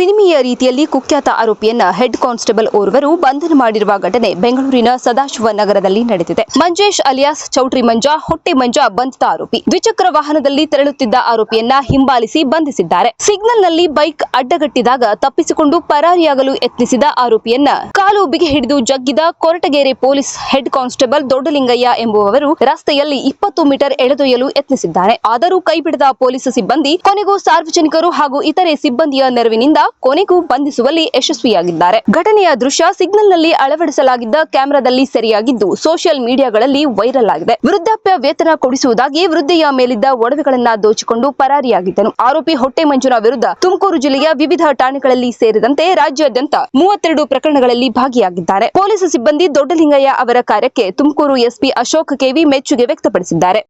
ಸಿನಿಮೀಯ ರೀತಿಯಲ್ಲಿ ಕುಖ್ಯಾತ ಆರೋಪಿಯನ್ನ head constable ಓರ್ವರು ಬಂಧನ ಮಾಡಿರುವ ಘಟನೆ ಬೆಂಗಳೂರಿನ ಸದಾಶಿವ ನಗರದಲ್ಲಿ ನಡೆದಿದೆ. ಮಂಜೇಶ್ ಅಲಿಯಾಸ್ ಚೌಟ್ರಿ ಮಂಜ, ಹೊಟ್ಟೆ ಮಂಜ ಬಂಧಿತ ಆರೋಪಿ. ದ್ವಿಚಕ್ರ ವಾಹನದಲ್ಲಿ ತೆರಳುತ್ತಿದ್ದ ಆರೋಪಿಯನ್ನ ಹಿಂಬಾಲಿಸಿ ಬಂಧಿಸಿದ್ದಾರೆ. ಸಿಗ್ನಲ್ನಲ್ಲಿ ಬೈಕ್ ಅಡ್ಡಗಟ್ಟಿದಾಗ ತಪ್ಪಿಸಿಕೊಂಡು ಪರಾರಿಯಾಗಲು ಯತ್ನಿಸಿದ ಆರೋಪಿಯನ್ನ ಕಾಲು ಬಿಗಿ ಹಿಡಿದು ಜಗ್ಗಿದ Koratagere police head constable Doddalingaiah ಎಂಬುವವರು ರಸ್ತೆಯಲ್ಲಿ ಇಪ್ಪತ್ತು ಮೀಟರ್ ಎಳೆದೊಯ್ಯಲು ಯತ್ನಿಸಿದ್ದಾರೆ. ಆದರೂ ಕೈಬಿಡದ ಪೊಲೀಸ್ ಸಿಬ್ಬಂದಿ, ಕೊನೆಗೂ ಸಾರ್ವಜನಿಕರು ಹಾಗೂ ಇತರೆ ಸಿಬ್ಬಂದಿಯ ನೆರವಿನಿಂದ ಕೊನೆಗೂ ಬಂಧಿಸುವಲ್ಲಿ ಯಶಸ್ವಿಯಾಗಿದ್ದಾರೆ. ಘಟನೆಯ ದೃಶ್ಯ ಸಿಗ್ನಲ್ನಲ್ಲಿ ಅಳವಡಿಸಲಾಗಿದ್ದ ಕ್ಯಾಮೆರಾದಲ್ಲಿ ಸೆರೆಯಾಗಿದ್ದು, ಸೋಷಿಯಲ್ ಮೀಡಿಯಾಗಳಲ್ಲಿ ವೈರಲ್ ಆಗಿದೆ. ವೃದ್ಧಾಪ್ಯ ವೇತನ ಕೊಡಿಸುವುದಾಗಿ ವೃದ್ಧೆಯ ಮೇಲಿದ್ದ ಒಡವೆಗಳನ್ನ ದೋಚಿಕೊಂಡು ಪರಾರಿಯಾಗಿದ್ದನು. ಆರೋಪಿ ಹೊಟ್ಟೆ ಮಂಜುನ ವಿರುದ್ಧ ತುಮಕೂರು ಜಿಲ್ಲೆಯ ವಿವಿಧ ಠಾಣೆಗಳಲ್ಲಿ ಸೇರಿದಂತೆ ರಾಜ್ಯಾದ್ಯಂತ ಮೂವತ್ತೆರಡು ಪ್ರಕರಣಗಳಲ್ಲಿ ಭಾಗಿಯಾಗಿದ್ದಾರೆ. ಪೊಲೀಸ್ ಸಿಬ್ಬಂದಿ ದೊಡ್ಡಲಿಂಗಯ್ಯ ಅವರ ಕಾರ್ಯಕ್ಕೆ ತುಮಕೂರು ಎಸ್ಪಿ ಅಶೋಕ್ ಕೆವಿ ಮೆಚ್ಚುಗೆ ವ್ಯಕ್ತಪಡಿಸಿದ್ದಾರೆ.